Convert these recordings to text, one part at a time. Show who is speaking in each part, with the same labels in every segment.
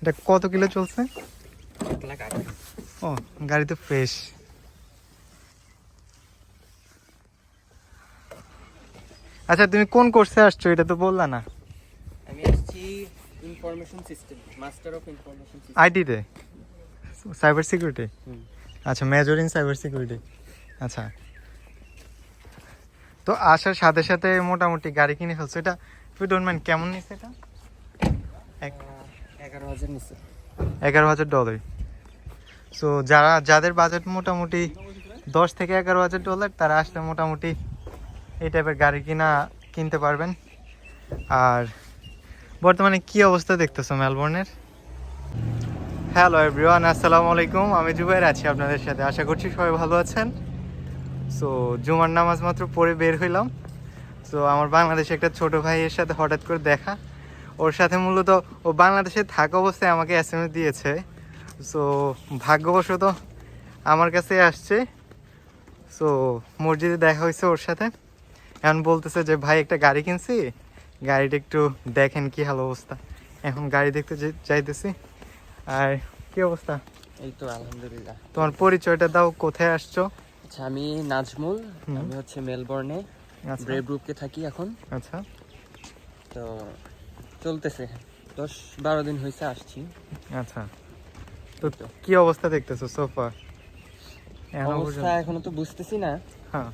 Speaker 1: এটা কত কিলো চলছে? ও গাড়ি তো ফ্রেশ আচ্ছা তুমি কোন কোর্সে আসছো? এটা তো বললা না।
Speaker 2: আমি আসছি information system master of information system
Speaker 1: আইটিতে cyber security আচ্ছা মেজর ইন সাইবার সিকিউরিটি আচ্ছা। তো আসার সাথে সাথে মোটামুটি গাড়ি কিনে ফেলছো। এটা তুই ডোন্ট মাইন্ড কেমন নিচ্ছে এটা? এক
Speaker 2: এগারো হাজার
Speaker 1: ডলার সো যারা, যাদের বাজেট মোটামুটি দশ থেকে এগারো হাজার ডলার তারা আসলে মোটামুটি এই টাইপের গাড়ি কিনা, কিনতে পারবেন। আর বর্তমানে কি অবস্থা দেখতেছো মেলবোর্নের? হ্যালো এভরিওয়ান আসসালামু আলাইকুম। আমি জুবাইর আছি আপনাদের সাথে। আশা করছি সবাই ভালো আছেন। সো জুমার নামাজ মাত্র পড়ে বের হইলাম। সো আমার বাংলাদেশে একটা ছোট ভাইয়ের সাথে হঠাৎ করে দেখা। ওর সাথে মূলত ও বাংলাদেশে থাকা অবস্থায় আমাকে এস দিয়েছে। সো ভাগ্যবশত আমার কাছে আসছে। সো মসজিদে দেখা হয়েছে ওর সাথে। এখন বলতেছে যে ভাই একটা গাড়ি কিনছি। গাড়িটা একটু দেখেন কি হাল অবস্থা। এখন গাড়ি দেখতে যাইতেছি। আর কি অবস্থা?
Speaker 2: এই তো আলহামদুলিল্লাহ।
Speaker 1: তোমার পরিচয়টা দাও কোথায় আসছো?
Speaker 2: আচ্ছা আমি নাজমুল। আমি হচ্ছে মেলবোর্নে ব্রেভ গ্রুপকে থাকি এখন।
Speaker 1: আচ্ছা।
Speaker 2: তো চলতেছে। দশ বারো দিন হয়েছে আসছি।
Speaker 1: আচ্ছা। তো কি অবস্থা দেখতেছো সোফা
Speaker 2: অবস্থা এখনও তো বুঝতেছি না।
Speaker 1: হ্যাঁ।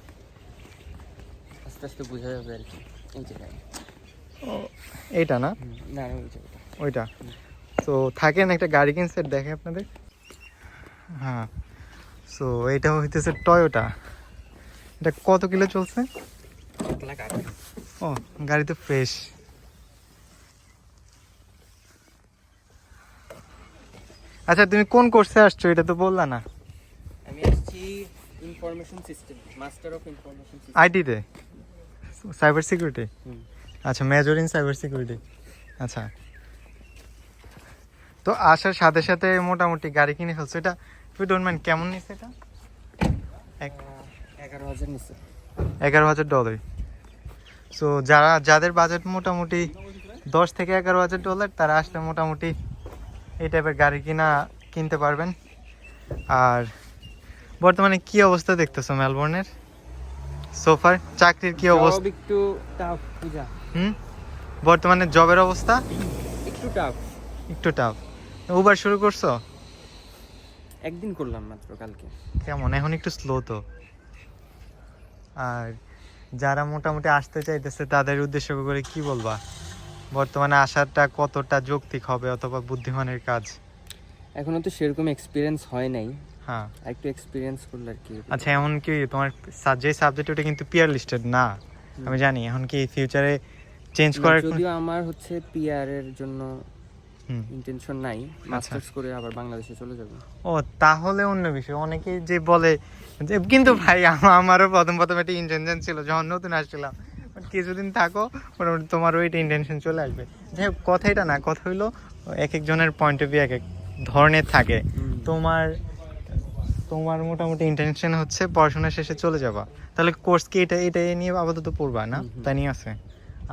Speaker 2: আস্তে আস্তে বোঝা যাবে আর কি। এই জায়গায়
Speaker 1: ও, এইটা না?
Speaker 2: না না, ওই জায়গাটা
Speaker 1: ওইটা? তো থাকেন একটা গাড়ি কিনছে দেখে আপনাদের? হ্যাঁ। সো এটা হইতেছে টয়োটা এটা কত কিলো চলছে?
Speaker 2: এক লাখ
Speaker 1: ও গাড়ি তো ফ্রেশ আচ্ছা তুমি কোন কোর্সে আসছো? এটা তো বললা না।
Speaker 2: আমি আসছি information system master of information system
Speaker 1: আইটিতে cyber security আচ্ছা মেজর ইন সাইবার সিকিউরিটি আচ্ছা। তো আসার সাথে সাথে মোটামুটি গাড়ি কিনে ফেলছো। এটা তুই ডোন্ট মাইন্ড কেমন নিচ্ছে এটা? এক
Speaker 2: এগারো হাজার নিচ্ছে
Speaker 1: এগারো হাজার ডলার সো যারা যাদের বাজেট মোটামুটি দশ থেকে এগারো হাজার ডলার তারা আসলে মোটামুটি এই টাইপের গাড়ি কিনা কিনতে পারবেন। আর বর্তমানে কি অবস্থা দেখতেছো মেলবোর্নের? সোফার চাকরির কি অবস্থা?
Speaker 2: একটু টাফ পূজা
Speaker 1: হুম? বর্তমানে জবের অবস্থা?
Speaker 2: একটু টাফ
Speaker 1: একটু টাফ উবার শুরু করছ?
Speaker 2: একদিন করলাম মাত্র কালকে।
Speaker 1: কেমন? এখন একটু স্লো তো। আর যারা মোটামুটি আসতে চাইতেছে তাদের উদ্দেশ্য করে কি বলবা? বর্তমানে আসাটা কতটা যৌক্তিক হবে অথবা বুদ্ধিমানের কাজ?
Speaker 2: এখনও তো সেরকম এক্সপিরিয়েন্স হয় নাই।
Speaker 1: হ্যাঁ।
Speaker 2: একটু এক্সপিরিয়েন্স করলে আর কি
Speaker 1: আচ্ছা এমন কি তোমার সা- যে সাবজেক্ট ওটা কিন্তু পিয়ার লিস্টেড না? আমি জানি এখন কি ফিউচারে চেঞ্জ করার
Speaker 2: যদিও আমার হচ্ছে পিআর এর জন্য
Speaker 1: হুম।
Speaker 2: ইন্টেনশন নাই মাস্টার্স করে আবার বাংলাদেশে চলে যাব।
Speaker 1: ও তাহলে অন্য বিষয়। অনেকেই যে বলে যে কিন্তু ভাই আমারও প্রথম প্রথম একটা ইন্টেনশন ছিল যখন নতুন আসছিলাম। কিছুদিন থাকো মোটামুটি তোমার ওইটা ইন্টেনশন চলে আসবে। যাই হোক কথা এটা না কথা হইল এক একজনের পয়েন্ট অফ ভিউ এক এক ধরনের থাকে। তোমার তোমার মোটামুটি ইন্টেনশন হচ্ছে পড়াশোনা শেষে চলে যাবা। তাহলে কোর্স কি এটা এটা নিয়ে আপাতত পড়বা না। তাই নিয়ে আছে।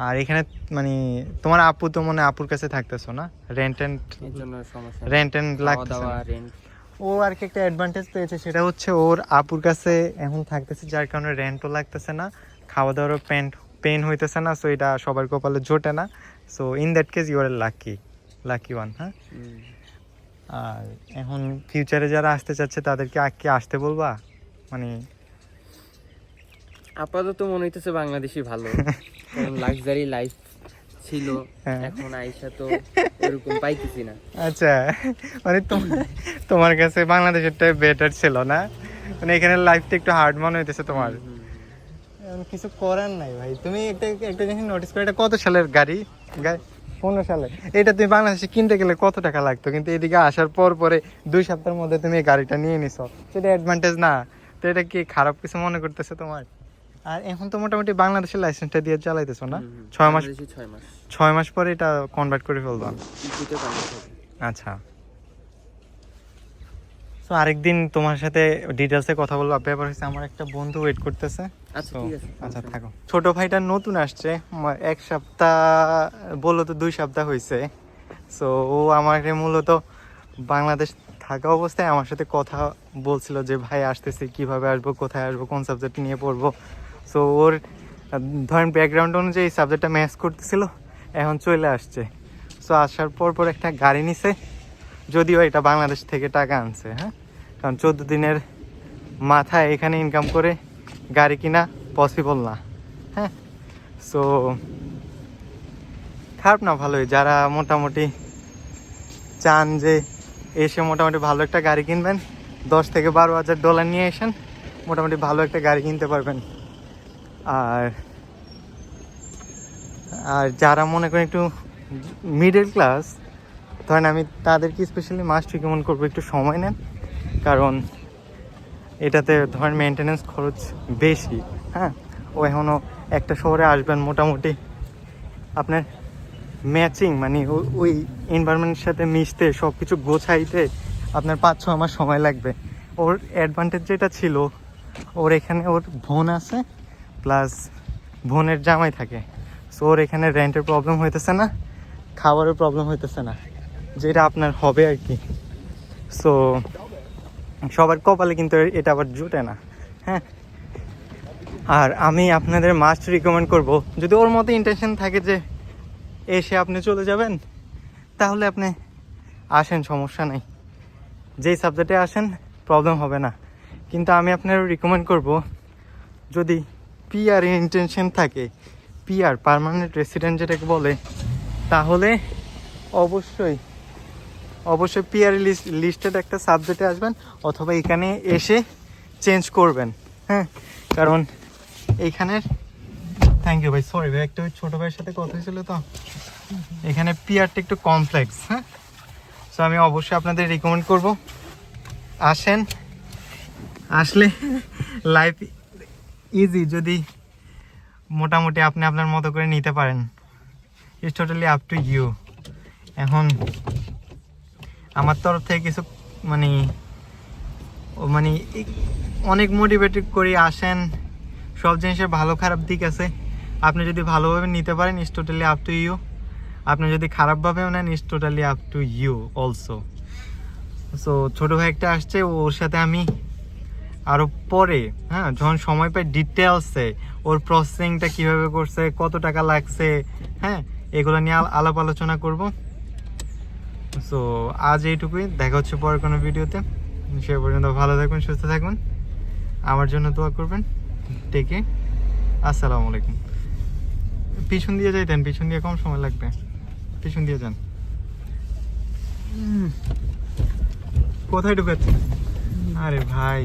Speaker 1: আর এখানে মানে তোমার আপু তো মনে আপুর কাছে থাকতেছো না? রেন্ট এন্ড
Speaker 2: এর জন্য সমস্যা
Speaker 1: রেন্ট এন্ড লাগতেছে ও আর কি একটা অ্যাডভান্টেজ পেয়েছে সেটা হচ্ছে ওর আপুর কাছে এখন থাকতেছে যার কারণে রেন্টও লাগতেছে না। খাওয়া দাওয়ারও পেন্ট পেন হইতেছে না সো এটা সবার কপালে জোটে না। So in that case you are lucky lucky one হ্যাঁ? আর এখন ফিউচারে যারা আসতে চাচ্ছে তাদেরকে কি আসতে বলবা? মানে
Speaker 2: আপাতত মনে হইতেছে বাংলাদেশই ভালো লাক্সারি লাইফ ছিল
Speaker 1: হ্যাঁ।
Speaker 2: এখন আইসা তো এরকম পাইতেছি না।
Speaker 1: আচ্ছা মানে তোমার তোমার কাছে বাংলাদেশেরটাই বেটার ছিল না? মানে এখানে লাইফটা একটু হার্ড মনে হইতেছে তোমার। কিছু করার নাই ভাই। তুমি একটা একটা জিনিস নোটিস করো এটা কত সালের গাড়ি? পনেরো সালে এটা তুমি বাংলাদেশে কিনতে গেলে কত টাকা লাগতো? কিন্তু এদিকে আসার পর পরে দুই সপ্তাহের মধ্যে তুমি এই গাড়িটা নিয়ে নিছো। সেটা অ্যাডভান্টেজ না। তো এটা কি খারাপ কিছু মনে করতেছে তোমার? আর এখন তো মোটামুটি বাংলাদেশের লাইসেন্সটা দিয়ে চালাইতেছো না। ছয় মাস
Speaker 2: ছয় মাস।
Speaker 1: ছয় মাস পরে এটা কনভার্ট করে ফেলবা। আচ্ছা। তো আরেকদিন তোমার সাথে ডিটেলসে কথা বলব। ব্যাপার হচ্ছে আমার একটা বন্ধু ওয়েট করতেছে।
Speaker 2: আচ্ছা ঠিক আছে।
Speaker 1: আচ্ছা থাকো। ছোট ভাইটা নতুন আসছে। এক সপ্তাহ বলল তো দুই সপ্তাহ হয়েছে সো ও আমাকে মূলত বাংলাদেশ থাকা অবস্থায় আমার সাথে কথা বলছিল যে ভাই আসতেছি। কীভাবে আসব? কোথায় আসব? কোন সাবজেক্ট নিয়ে পড়ব? সো ওর ধরেন ব্যাকগ্রাউন্ড অনুযায়ী সাবজেক্টটা ম্যাচ করতেছিল। এখন চলে আসছে। সো আসার পর পর একটা গাড়ি নিছে। যদিও এটা বাংলাদেশ থেকে টাকা আনছে হ্যাঁ? কারণ চোদ্দ দিনের মাথায় এখানে ইনকাম করে গাড়ি কিনা পসিবল না হ্যাঁ? সো খারাপ না, ভালোই। যারা মোটামুটি চান যে এসে মোটামুটি ভালো একটা গাড়ি কিনবেন, দশ থেকে বারো হাজার ডলার নিয়ে এসেন মোটামুটি ভালো একটা গাড়ি কিনতে পারবেন। আর আর যারা মনে করেন একটু মিডল ক্লাস ধরেন আমি তাদেরকে স্পেশালি মাস্ট রিকমেন্ড করব, একটু সময় নেন। কারণ এটাতে ধরেন মেনটেনেন্স খরচ বেশি হ্যাঁ? ও এখনও একটা শহরে আসবেন মোটামুটি আপনার ম্যাচিং মানে ওই এনভায়রনমেন্টের সাথে মিশতে সব কিছু গোছাইতে আপনার পাঁচ ছ মাস সময় লাগবে। ওর অ্যাডভান্টেজ যেটা ছিল, ওর এখানে ওর বোন আছে প্লাস বোনের জামাই থাকে। সো ওর এখানে রেন্টের প্রবলেম হইতেছে না, খাবারের প্রবলেম হইতেছে না। যেটা আপনার হবে আর কি। সো সবার কপালে কিন্তু এটা আবার জুটে না। হ্যাঁ? আর আমি আপনাদের মাস্ট রিকমেন্ড করব, যদি ওর মতো ইন্টেনশন থাকে যে এসে আপনি চলে যাবেন, তাহলে আপনি আসেন, সমস্যা নেই। যেই সাবজেক্টে আসেন প্রবলেম হবে না। কিন্তু আমি আপনার রিকমেন্ড করব, যদি পিআর ইন্টেনশন থাকে পিআর পার্মানেন্ট রেসিডেন্ট যেটাকে বলে, তাহলে অবশ্যই অবশ্যই পিআর লিস্ট লিস্টেড একটা সাবজেক্টে আসবেন অথবা এখানে এসে চেঞ্জ করবেন হ্যাঁ? কারণ এইখানের থ্যাংক ইউ ভাই সরি ভাই, একটু ছোটো ভাইয়ের সাথে কথা হয়েছিল তো। এখানে পিআরটা একটু কমপ্লেক্স হ্যাঁ? সো আমি অবশ্যই আপনাদের রিকমেন্ড করব। আসেন, আসলে লাইফ ইজি যদি মোটামুটি আপনি আপনার মতো করে নিতে পারেন। It's totally up to you এখন আমার তরফ থেকে কিছু মানে ও মানে অনেক মোটিভেটেড করি আসেন। সব জিনিসের ভালো খারাপ দিক আছে। আপনি যদি ভালোভাবে নিতে পারেন is totally up to you আপনি যদি খারাপভাবেও নেন it's totally up to you also so ছোটো ভাই একটা আসছে, ওর সাথে আমি আরও পরে হ্যাঁ যখন সময় পাই ডিটেলসে ওর প্রসেসিংটা কীভাবে করছে, কত টাকা লাগছে হ্যাঁ এগুলো নিয়ে আল- আলাপ আলোচনা করব। সো আজ এইটুকুই। দেখা হচ্ছে পরে কোনো ভিডিওতে। সে পর্যন্ত ভালো থাকবেন, সুস্থ থাকবেন। আমার জন্য দোয়া করবেন। টেকে আসসালামু আলাইকুম। পিছন দিয়ে যাইতেন, পিছন দিয়ে কম সময় লাগবে। পিছন দিয়ে যান। কোথায় ঢুকাচ্ছেন? আরে ভাই।